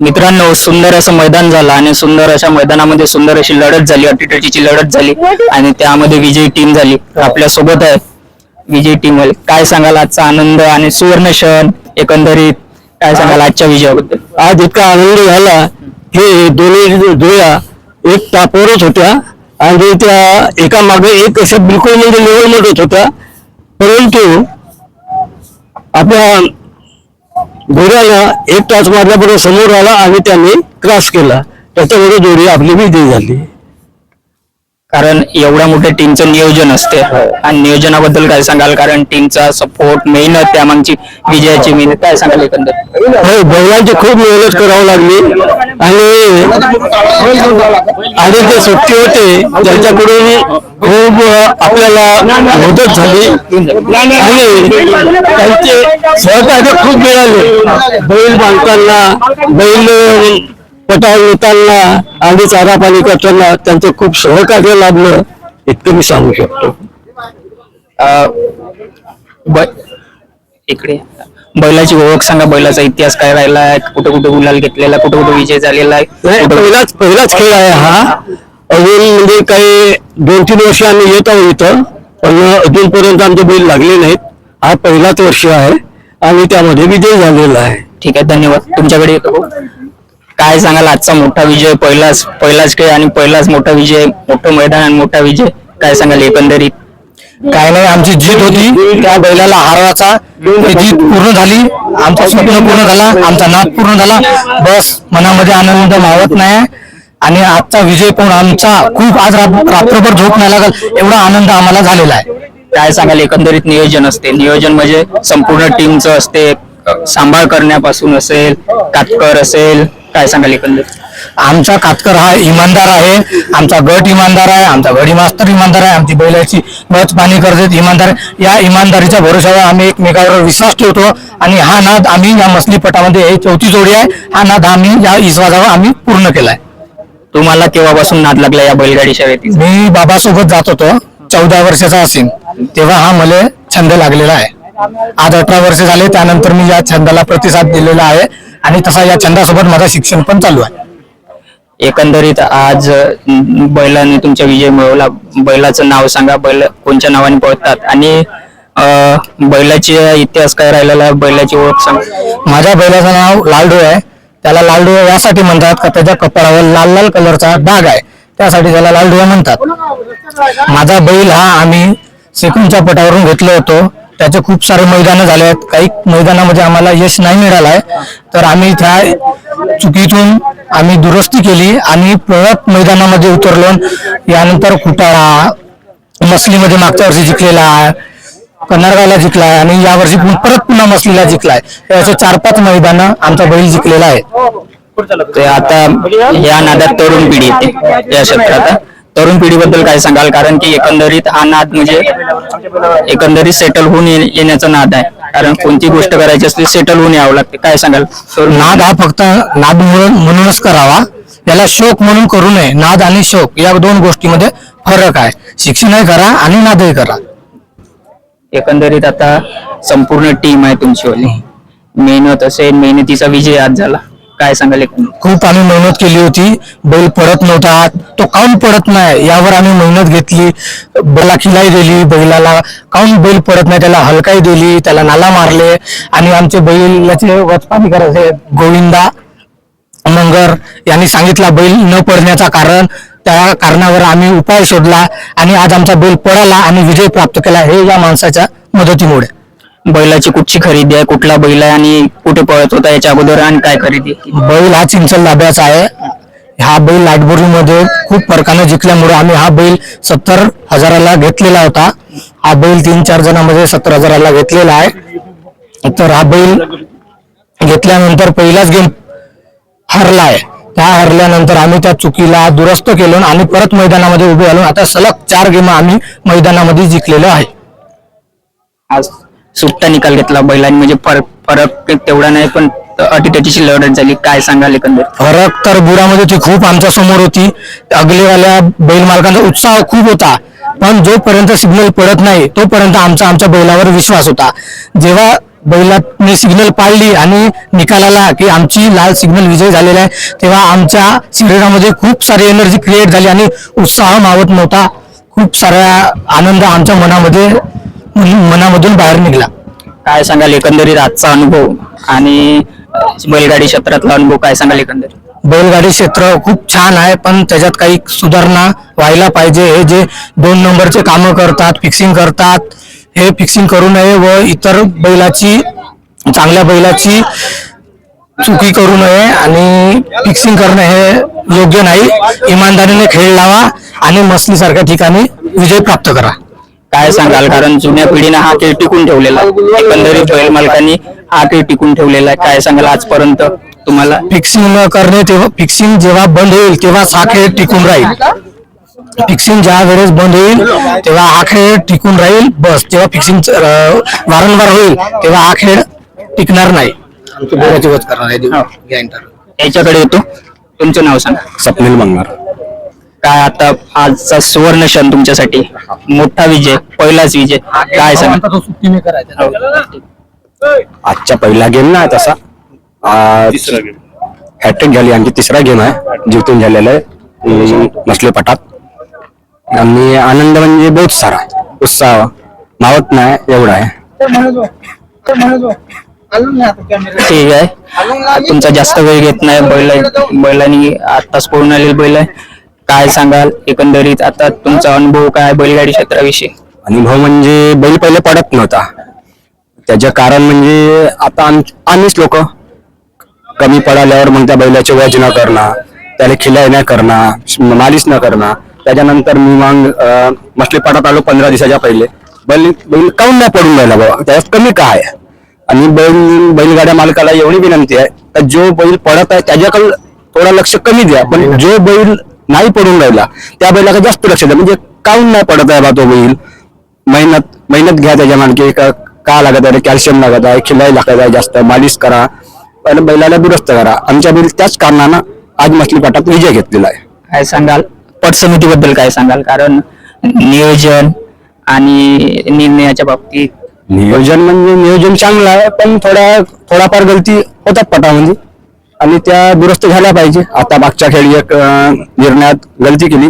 मित्रांनो सुंदर असं मैदान झालं आणि सुंदर अशा मैदानामध्ये सुंदर अशी लढत झाली अटीतटीची लढत झाली आणि त्यामध्ये विजयी टीम झाली. आपल्यासोबत आहे विजयी टीम वाले. काय सांगाल आजचा आनंद आणि सुवर्ण क्षण एकंदरीत? काय सांगाल आजच्या विजयाबद्दल? आज इतका आनंद झाला. हे दोन्ही जोड्या एक टापवरच होत्या. आणि त्या एका मागे एक अशा बिलकुल म्हणजे लेवल मधत होत्या. परंतु आपल्या घोड्याला एक तास मारल्याबरोबर समोर आला आणि त्यांनी क्रॉस केला. त्याच्यामुळे दोरी आपली विजयी झाली. कारण एवढ्या मोठ्या टीमचं नियोजन असते. आणि नियोजनाबद्दल काय सांगाल? कारण टीमचा सपोर्ट मेहनत त्यामागची विजयाची मेहनत काय सांगाल एकंदर हो बैलांची खूप मेहनत करावी लागली. आणि आणि जे सुट्टी होते त्यांच्याकडून खूप आपल्याला मदत झाली. आणि त्यांचे सहकार्य खूप मिळाले. बैल बांधताना बैल पटावर नेताना आणि चारा पाणी करताना त्यांचं खूप सहकार्य लाभलं इतकं मी सांगू शकतो. इकडे. बैलाची ओळख सांगा बैलाचा इतिहास काय राहिला आहे कुठे कुठे गुलाल घेतलेला कुठे कुठे विजय झालेला आहे. पहिलाच पहिलाच खेळ आहे हा. अजून म्हणजे काही दोन तीन वर्ष आम्ही येत आहोत इथं पण अजूनपर्यंत आमचे बैल लागले नाहीत. हा पहिलाच वर्ष आहे आणि त्यामध्ये विजय झालेला आहे. ठीक आहे धन्यवाद. तुमच्याकडे येतो. काय सांगाल? आजचा मोठा विजय पहिलाच पहिलाच खेळ आणि पहिलाच मोठा विजय मोठं मैदान आणि मोठा विजय काय सांगाल एकंदरीत? काय नाही आमची जीत होती. त्या बैलाला हरवाचा ती जीत पूर्ण झाली. आमचा स्वप्न पूर्ण झाला. आमचा नाद पूर्ण झाला. बस मनामध्ये आनंद मावत नाही. आणि आजचा विजय पण आमचा खूप आज रात- रात्रभर झोप नाही लागल एवढा आनंद आम्हाला झालेला आहे. काय सांगाल? एकंदरीत नियोजन असते. नियोजन म्हणजे संपूर्ण टीमचं असते. सांभाळ करण्यापासून असेल कातकर असेल काय सांगाल एकंदरीत? आमचा कातकर हा इमानदार आहे. आमचा गट इमानदार आहे. आमचा गडी मास्तर इमानदार आहे. आमची बैलाची बच पाणी करतात इमानदार. आहे. या इमानदारीच्या भरोशावर आम्ही एकमेकावर विश्वास ठेवतो आणि हा नाद आम्ही या मसली पटामध्ये हे चौथी जोडी आहे. हा नाद आम्ही या विश्वासावर आम्ही पूर्ण केलाय. तुम्हाला केव्हापासून नाद लागला या बैलगाडी शर्यतीचा मी बाबासोबत जात होतो. चौदा वर्षाचा असेल तेव्हा हा मला छंद लागलेला आहे. आज अठरा वर्ष झाले. त्यानंतर मी या छंदाला प्रतिसाद दिलेला आहे. आणि तसा या छंदासोबत माझं शिक्षण पण चालू आहे. एकंदरीत आज बैलाने तुमचा विजय मिळवला. बैलाचं नाव सांगा बैल कोणत्या नावाने पळतात? आणि बैलाची इतिहास काय राहिलेला आहे बैलाची ओळख सांगा. माझ्या बैलाचं नाव लालडू आहे. त्याला लालडू यासाठी म्हणतात का त्याच्या कपाळावर लाल लाल कलरचा डाग आहे. त्यासाठी त्याला लालडू म्हणतात. माझा बैल हा आम्ही सेकूनच्या पटावरून घेतलो होतो. त्याचे खूप सारे मैदानं झाले आहेत. काही मैदानामध्ये आम्हाला यश नाही मिळालं आहे तर आम्ही त्या चुकीतून आम्ही दुरुस्ती केली आणि परत मैदानामध्ये उतरलो. यानंतर कुटाळा मसलीमध्ये मागच्या वर्षी जिंकलेला आहे. कन्नडगावला जिंकलाय आणि या वर्षी परत पुन्हा मसलीला जिंकलाय. हे असे चार पाच मैदानं आमचा बैल जिंकलेला आहे. ते आता या नादात तरुण पिढी येते. या क्षेत्रात. तरुण पिढीबद्दल काय सांगाल? कारण की एकंदरीत हा नाद म्हणजे एकंदरीत सेटल होऊन ये- येण्याचा नाद आहे. कारण कोणती गोष्ट करायची असली सेटल होऊन यावं लागते. काय सांगाल? तरुण नाद हा फक्त नाद म्हणून म्हणूनच करावा. याला शोक म्हणून करू नये. नाद आणि शोक या दोन गोष्टीमध्ये फरक आहे. शिक्षणही करा आणि नादही करा. एकंदरीत आता संपूर्ण टीम आहे तुमची वाली. मेहनत असेल मेहनतीचा विजय आज झाला. काय सांगाल खूप आम्ही मेहनत केली होती. बैल पडत नव्हता. तो काऊन पडत नाही? यावर आम्ही मेहनत घेतली. बैला खिलाई दिली. बैलाला काऊन बैल पडत नाही? त्याला हलकाई दिली. त्याला नाला मारले. आणि आमचे बैलाचे वचपाणी करायचे. गोविंदा मंगर यांनी सांगितला बैल न पडण्याचा कारण. त्या कारणावर आम्ही उपाय शोधला आणि आज आमचा बैल पडाला आणि विजय प्राप्त केला. हे या माणसाच्या मदतीमुळे. बैलाची कुठची खरेदी आहे कुठला बैल आहे आणि कुठे पळत होता याच्या अगोदर आणि काय खरेदी बैल हा चिंचल लाभ्याचा आहे. हा बैल लाटबोरीमध्ये खूप फरकानं जिंकल्यामुळे आम्ही हा बैल सत्तर हजाराला घेतलेला होता. हा बैल तीन चार जणांमध्ये सत्तर हजाराला घेतलेला आहे. तर हा बैल घेतल्यानंतर पहिलाच गेम हरलाय त्या हरल्यानंतर आम्ही त्या चुकीला दुरुस्त केलो आणि परत मैदानामध्ये उभे आलो आता सलग चार गेम आम्ही मैदानामध्ये जिंकलेलो आहे. आज सुट्टा निकाल घेतला बैलांनी. म्हणजे फरक फरक तेवढा नाही पण अटीतटीची लढत झाली. काय सांगाल एकंदर फरक तर बुरामध्ये ती खूप आमच्यासमोर होती. अगलेवाल्या बैल मालकांचा उत्साह खूप होता. पण जोपर्यंत सिग्नल पडत नाही तोपर्यंत आमचा आमच्या बैलावर विश्वास होता. जेव्हा बैलाने सिग्नल पाळली आणि निकालाला की आमची लाल सिग्नल विजय झालेला आहे तेव्हा आमच्या शरीरामध्ये खूप सारी एनर्जी क्रिएट झाली आणि उत्साह मावत नव्हता. खूप सारा आनंद आमच्या मनामध्ये मनामधून बाहेर निघाला. काय सांगाल एकंदरीत आजचा अनुभव? आणि बैलगाडी क्षेत्रातला अनुभव काय सांगाल एकंदरीत? बैलगाडी क्षेत्र खूप छान आहे पण त्याच्यात काही सुधारणा व्हायला पाहिजे. हे जे दोन नंबरचे कामं करतात फिक्सिंग करतात हे फिक्सिंग करू नये व इतर बैलाची चांगल्या बैलाची चुकी करू नये आणि फिक्सिंग करणं हे योग्य नाही. इमानदारीने खेळ लावा आणि मस्तीसारख्या ठिकाणी विजय प्राप्त करा. काय सांगाल? कारण जुन्या पिढीनं हा खेळ टिकून ठेवलेला आहे. एकंदरीत बैल मालकांनी हा खेळ टिकून ठेवलेला आहे. काय सांगाल आजपर्यंत तुम्हाला? फिक्सिंग न करणे तेव्हा फिक्सिंग जेव्हा बंद होईल तेव्हाच हा खेळ टिकून राहील. फिक्सिंग ज्या वेळेस बंद होईल तेव्हा हा खेळ टिकून राहील. बस. जेव्हा फिक्सिंग वारंवार होईल तेव्हा हा खेळ टिकणार नाही. याच्याकडे येतो. तुमचं नाव सांगा. स्वप्नील मंगार काय आता आजचा सुवर्ण क्षण तुमच्यासाठी? मोठा विजय पहिलाच विजय. काय सांगा आजचा पहिला गेम नाही तसा. हॅट्रिक झाली आणखी तिसरा गेम आहे. जिंकून झालेला आहे. अं, मसले पटात. आणि आनंद म्हणजे बहुत सारा. उत्साह. मावत नाही एवढा आहे. ठीक आहे. तुमचा जास्त वेळ घेत नाही बैल बैलांनी आताच पळून आलेले बैल आहे. काय सांगाल? एकंदरीत आता तुमचा अनुभव काय बैलगाडी क्षेत्राविषयी? अनुभव म्हणजे बैल पहिले पडत नव्हता. त्याचे कारण म्हणजे आता आम आम्हीच लोक कमी पडाल्यावर मग त्या बैलाचे वज न करणं त्याला खिलाय न करणं मालिश न करणं. त्याच्यानंतर मी मग अं, मछली आलो पंधरा दिवसाच्या पहिले. बैल बैल काऊन नाही पडून राहिला बाबा? त्याच्यात कमी काय आहे? आणि बैल बैलगाड्या मालकाला एवढी विनंती आहे का जो बैल पडत आहे त्याच्याकडे थोडा लक्ष कमी द्या. पण जो बैल नाही पडून राहिला. त्या बैलाकडे जास्त लक्ष द्या. म्हणजे काऊन नाही पडत आहे बा तो बैल? मेहनत मेहनत घ्या त्याच्यामागे. का का लागत आहे? कॅल्शियम लागत आहे खिलाई लागत आहे जास्त. मालिश करा. पण बैलाला दुरुस्त करा. आमच्या बैल त्याच कारणानं आज मछली पाटात विजय घेतलेला आहे. काय सांगाल? पट समितीबद्दल काय सांगाल? कारण नियोजन आणि निर्णयाच्या बाबतीत नियोजन म्हणजे नियोजन चांगलं आहे पण थोड्या थोडाफार गलती होतात पटामध्ये. आणि त्या दुरुस्त झाल्या पाहिजे. आता मागच्या खेळी एक निर्णयात गलती केली.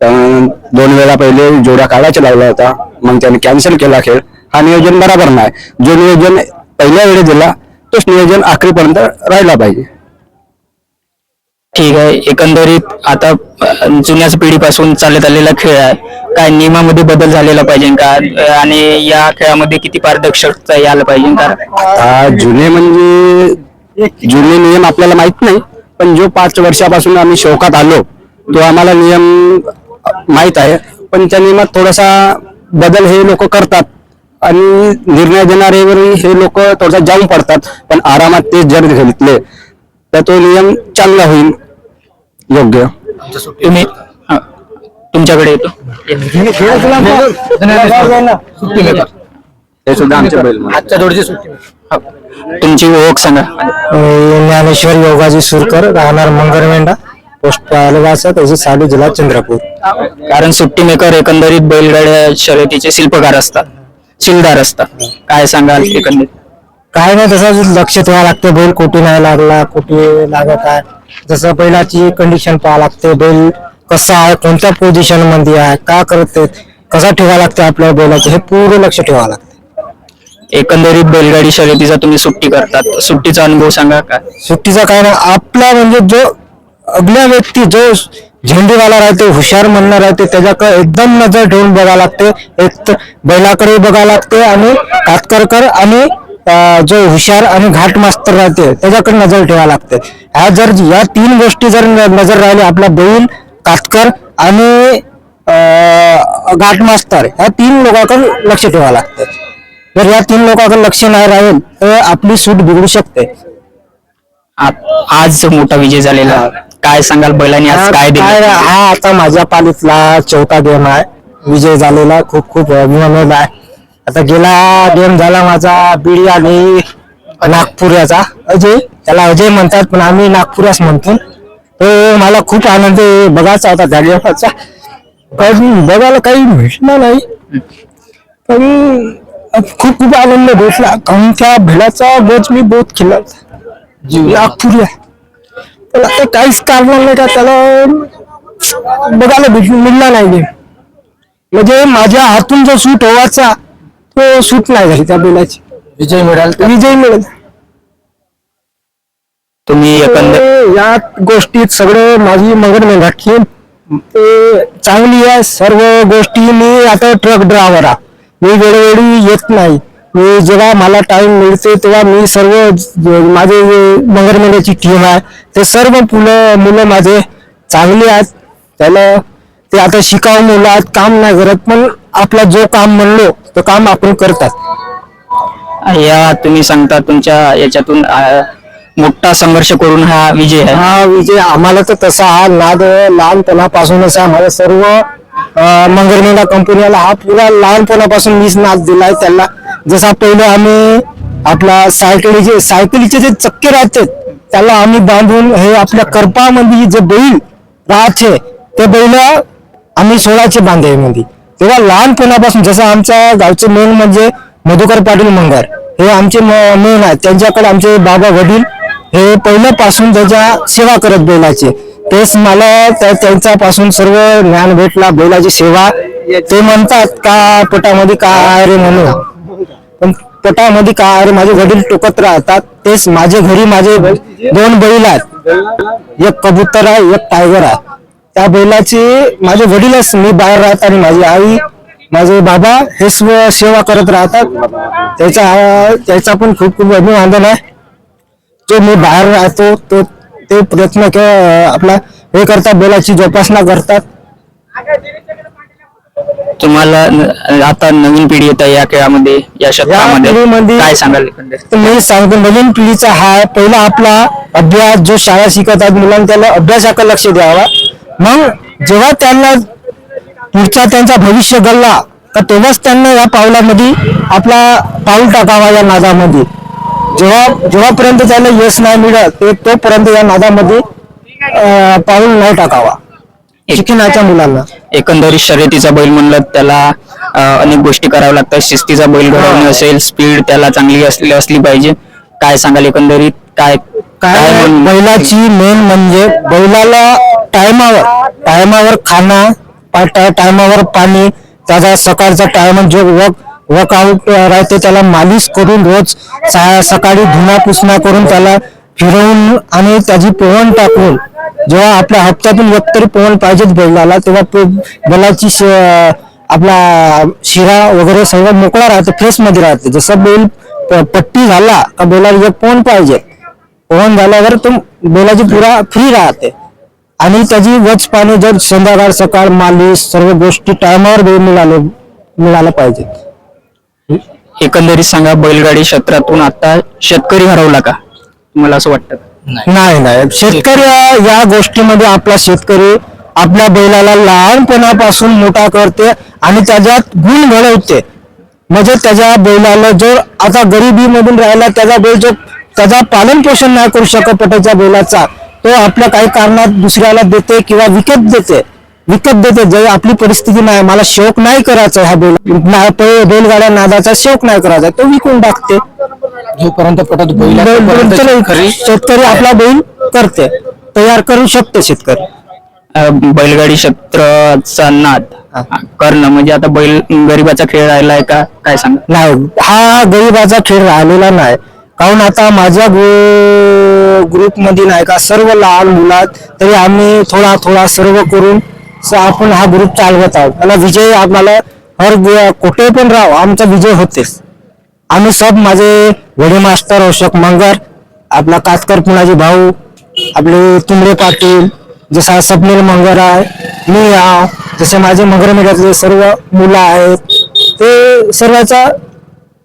दोन वेळा पहिले जोड्या काढायचा लागला होता मग त्याने कॅन्सल केला खेळ. हा नियोजन बरोबर नाही. जो नियोजन पहिल्या वेळी दिला तोच नियोजन आखरीपर्यंत राहिला पाहिजे. ठीक आहे. एकंदरीत आता जुन्याच पिढीपासून चालत आलेला खेळ आहे. काय नियमामध्ये बदल झालेला पाहिजे का? आणि या खेळामध्ये किती पारदर्शकता यायला पाहिजे का? आता जुने म्हणजे जुने नियम आपल्याला माहीत नाही पण जो पाच वर्षापासून आम्ही शौकात आलो तो आम्हाला नियम माहीत आहे. पण त्या नियमात थोडासा बदल हे लोक करतात आणि निर्णय देणारेवर हे लोक थोडासा जाऊन पडतात पण आरामात ते जर घेतले तर तो नियम चांगला होईल. योग्य. तुम्ही? तुमच्याकडे येतो. हे सुद्धा आमच्या आजच्या जोडची सुट्टी. तुमची ओळख सांगा. ज्ञानेश्वर योगाजी सुरकर राहणार मंगरमेंढा पोस्ट पालगाचा त्याची साली जिल्हा चंद्रपूर. कारण सुट्टी मेकर एकंदरीत बैलगाड्या शर्यतीचे शिल्पकार असतात शिलदार असतात. काय सांगाल एकंदरीत? काय नाही तसं लक्ष ठेवा लागते बैल कुठे नाही लागला कुठे लागत आहे. जसं बैलाची कंडिशन पाहा लागते बैल कसा आहे कोणत्या पोझिशनमध्ये आहे का करते कसा ठेवा लागते आपल्या बैलाचं हे पूर्ण लक्ष ठेवा लागते एकंदरीत बैलगाडी शर्यतीचा तुम्ही सुट्टी करतात. सुट्टीचा अनुभव सांगा का? सुट्टीचा काय नाही. आपला म्हणजे जो अगल्या व्यक्ती जो झेंडीवाला राहते हुशार म्हणणार राहते त्याच्याकडे एकदम नजर ठेवून बघावं लागते. एक तर बैलाकडे बघावं लागते आणि कातकरकर आणि जो हुशार आणि घाट मास्तर राहते त्याच्याकडे नजर ठेवायला लागते. ह्या जर या तीन गोष्टी जर न- नजर राहिली आपला बैल कातकर आणि घाट मास्तर ह्या तीन लोकांकडे लक्ष ठेवावं लागतं. जर या तीन लोकांकडे लक्ष नाही राहील तर आपली सूट बिघडू शकते. आ- आज मोठा विजय झालेला. काय सांगाल बैलांनी आज काय काय दिलं हा आता माझ्या पालीतला चौथा गेम आहे. विजय झालेला खूप खूप अभिमान आहे. आता गेला गेम झाला माझा बीडी आणि नागपुराचा अजय त्याला अजय म्हणतात पण आम्ही नागपुराच म्हणतो. तो मला खूप आनंद बघायचा होता त्या गेमाचा. पण बघायला काही भेटलं नाही. पण खूप खूप आनंद भेटला. कारण त्या भेडाचा बोच मी बहुत खेळला नागपुरी पण आता काहीच कारण नाही का त्याला बघायला भेट मिळला नाही ते. म्हणजे माझ्या हातून जो सूट व्हायचा तो सूट नाही झाली त्या बैलाची. विजय मिळाला विजय मिळेल. तुम्ही एकंदर या गोष्टीत सगळं माझी मगन मेंढाटली ते चांगली आहे. सर्व गोष्टी मी आता ट्रक ड्रायव्हर आहे. मी वेळोवेळी येत नाही. मी जेव्हा मला टाइम मिळते तेव्हा मी सर्व माझे मेंढ्याची टीम आहे ते सर्व मुलं मुलं माझे चांगली आहेत. त्याला ते आता शिकाऊ मुलं आहेत काम नाही करत पण आपला जो काम म्हणलो तो काम आपण करतात. या तुम्ही सांगता तुमच्या याच्यातून मोठा संघर्ष करून हा विजय हा विजय आम्हाला तर तसा हा नाद लहानपणापासूनच आम्हाला सर्व मंगरमेंढा कंपनीला हा पुरा लहानपणापासून मीच नाद दिलाय त्याला. जसा पहिले आम्ही आपला सायकलीचे सायकलीचे जे चक्के राहते त्याला आम्ही बांधून हे आपल्या करपामध्ये जे बैल राहते ते बैल आम्ही सोळाचे बांधे मध्ये म्हणजे. तेव्हा लहानपणापासून जसं आमच्या गावचे मेन म्हणजे मधुकर पाटील मंगर हे आमचे मेन आहेत. त्यांच्याकडे आमचे बाबा वडील हे पहिल्यापासून त्याच्या सेवा करत बैलाचे. तेच मला त्या- त्यांच्यापासून सर्व ज्ञान भेटला बैलाची सेवा. ते म्हणतात का पोटामध्ये काय आहे रे म्हणून? पण पोटामध्ये काय आहे रे? माझे वडील टोकत राहतात. तेच माझे घरी माझे दोन बैल आहेत. एक कबूतर आहे एक टायगर आहे. त्या बैलाची माझे वडीलच मी बाहेर राहत आणि माझी आई माझे बाबा हे स्व- सेवा करत राहतात. त्याचा त्याचा पण खूप खूप अभिनंदन आहे. जो मी बाहेर राहतो तो ते प्रयत्न के- आपला हे करतात बैलाची जोपासना करतात. तुम्हाला आता नवीन पिढी येत आहे या खेळामध्ये या पिढीमध्ये- काय सांगाल मी सांगतो नवीन पिढीचा हा पहिला आपला अभ्यास जो शाळा शिकत आहेत मुलांना त्याला अभ्यासाकडे लक्ष द्यावा. मग जेव्हा त्यांना पुढचा त्यांचा भविष्य घडला तर तेव्हाच त्यांना या पावलामध्ये आपला पाऊल टाकावा या नादामध्ये. जेव्हा जेव्हापर्यंत त्याला यश नाही मिळत ते तोपर्यंत या नादामध्ये अं, पाऊल नाही टाकावा. शिक्षणाच्या मुलांना. एकंदरीत शर्यतीचा बैल म्हणलं त्याला अं, अनेक गोष्टी कराव्या लागतात. शिस्तीचा बैल घडवणे असेल स्पीड त्याला चांगली असली असली पाहिजे. काय सांगाल एकंदरीत? काय काय म्हण- बैलाची मेन म्हणजे बैलाला टायमावर टायमावर खाणं टायमावर पाणी त्याचा सकाळचा टाइम जो वर्क वर्कआउट राहते त्याला मालिश करून रोज सा- सकाळी धुनापुसणा करून त्याला फिरवून आणि त्याची पोहण टाकून जेव्हा आपल्या हप्त्यातून एक तरी पोहण पाहिजेच बैलाला तेव्हा तो बैलाची श- आपला शिरा वगैरे सर्व मोकळा राहते फ्रेशमध्ये राहते. जसं बैल प- पट्टी झाला का बैलाला एक पोहण पाहिजे. पोहण झाल्यावर तो बैलाची पुरा फ्री राहते. आणि त्याची वच पाणी जर संध्याकाळ सकाळ मालिश सर्व गोष्टी टायमावर वेळ मिळाले मिळालं पाहिजे एकंदरीत सांगा बैलगाडी क्षेत्रातून आता शेतकरी हरवला का? तुम्हाला असं वाटतं का? नाही. नाही शेतकरी या- या गोष्टीमध्ये आपला शेतकरी आपल्या बैलाला लहानपणापासून मोठा करते आणि त्याच्यात गुण घडवते. म्हणजे त्याच्या बैलाला जो आता गरिबीमधून राहिला त्याचा बैल जो त्याचा पालन पोषण नाही करू शकत पटाच्या बैलाचा तो आपल्या काही कारणात दुसऱ्याला देते किंवा विकत देते. विकत देते. जे आपली परिस्थिती नाही मला शौक नाही करायचा ह्या बैल. बैलगाड्या नादाचा शौक नाही करायचा तो विकून टाकते. जोपर्यंत पटत बैल शेतकरी आपला बैल करते. तयार करू शकते शेतकरी. बैलगाडी क्षेत्राचा नाद करणं म्हणजे आता बैल गरीबाचा खेळ राहिलाय का? काय सांगा? नाही हा गरीबाचा खेळ राहिलेला नाही. काहून आता माझ्या ग्रुपमध्ये नाही का सर्व लहान मुलात तरी आम्ही थोडा थोडा सर्व करून आपण हा ग्रुप चालवत आहोत. मला विजय आम्हाला हर कुठे पण राव आमचा विजय होतेच. आम्ही सब माझे वडे मास्टर अशोक मंगर आपला कातकर पुणाजी भाऊ आपले तुमरे पाटील जसा स्वप्नील मंगर आहे मी आव जसे माझे मंगर मेघातले सर्व मुलं आहेत ते सर्वांचा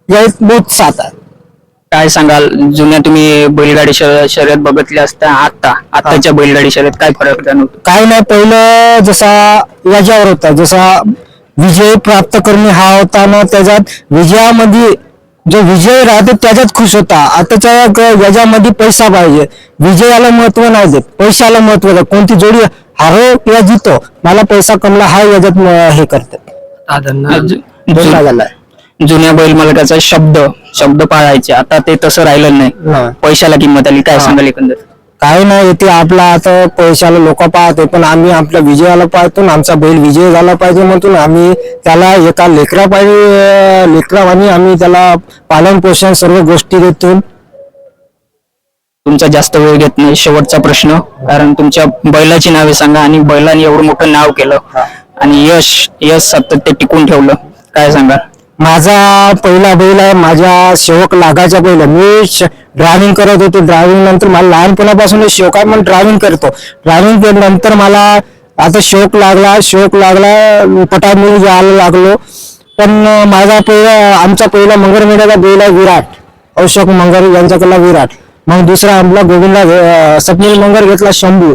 यात बहुत साथ आहे. काय सांगाल? जुन्या तुम्ही बैलगाडी शर्य- शर्यत बघितली असता आता आताच्या बैलगाडी शर्यत काय फरक जाणवतो? काय नाही पहिलं जसा याच्यावर होता जसा विजय प्राप्त करणे हा होता ना त्याच्यात विजयामध्ये जो विजय राहतो त्याच्यात खुश होता. आताच्या ग- याच्यामध्ये पैसा पाहिजे. विजयाला महत्त्व नाही देत. पैशाला महत्त्व देत. कोणती जोडी हारो किंवा जितो मला पैसा कमला हा याच्यात म- हे करते अजून- पैसा झालाय जुन्या बैल मालकाचा शब्द शब्द पाळायचे. आता ते तसं राहिलं नाही. पैशाला किंमत आली. काय सांगाल एकंदर काय नाही ते आपला आता पैशाला लोक पाहते पण आम्ही आपल्या विजयाला पाहतो आणि आमचा बैल विजय झाला पाहिजे म्हणून आम्ही त्याला एका लेकरा पाहिजे लेकरावानी आम्ही त्याला पालन पोषण सर्व गोष्टी देतो. तुमचा जास्त वेळ घेत नाही शेवटचा प्रश्न. कारण तुमच्या बैलाची नावे सांगा आणि बैलाने एवढं मोठं नाव केलं आणि यश यश सातत्य टिकून ठेवलं. काय सांगा माझा पहिला बैल आहे माझ्या शेवक लागायच्या बैल आहे. मी ड्रायव्हिंग करत होतो. ड्रायव्हिंग नंतर मला लहानपणापासून शौक आहे म्हणून ड्रायव्हिंग करतो. ड्रायव्हिंग केल्यानंतर मला आता शौक लागला शौक लागला पटामुळे यायला लागलो. पण माझा पहिला आमचा पहिला मंगरमेड्याचा बैल आहे विराट. अशोक मंगर यांच्याकडला विराट. मग दुसरा आपला गोविंदा सपनील स्वप्नील मंगर घेतला शंभू.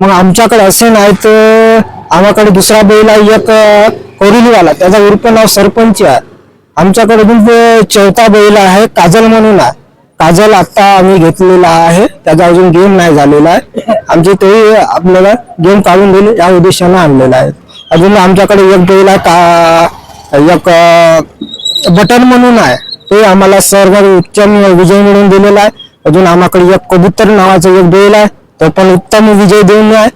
मग आमच्याकडे असे नाही तर आम्हाकडे दुसरा बैल आहे एक कोरिलीवाला त्याचा उर्फ नाव सरपंच आहे. आमच्याकडे अजून चौथा बैल आहे काजल म्हणून आहे. काजल आता आम्ही घेतलेला आहे त्याचा अजून गेम नाही झालेला आहे. आमचे ते आपल्याला गेम काढून देईल या उद्देशाने आणलेला आहे. अजून आमच्याकडे एक बैल आहे का एक बटन म्हणून आहे. ते आम्हाला सर्व उत्तम विजय मिळवून दिलेला आहे. अजून आम्हाकडे एक कबूतर नावाचा एक बैल आहे तो पण उत्तम विजय देऊन आहे.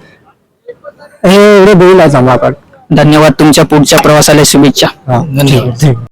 हे एवढे बैल आहेत आम्हाकडे. धन्यवाद तुमच्या पुढच्या प्रवासाला शुभेच्छा. धन्यवाद.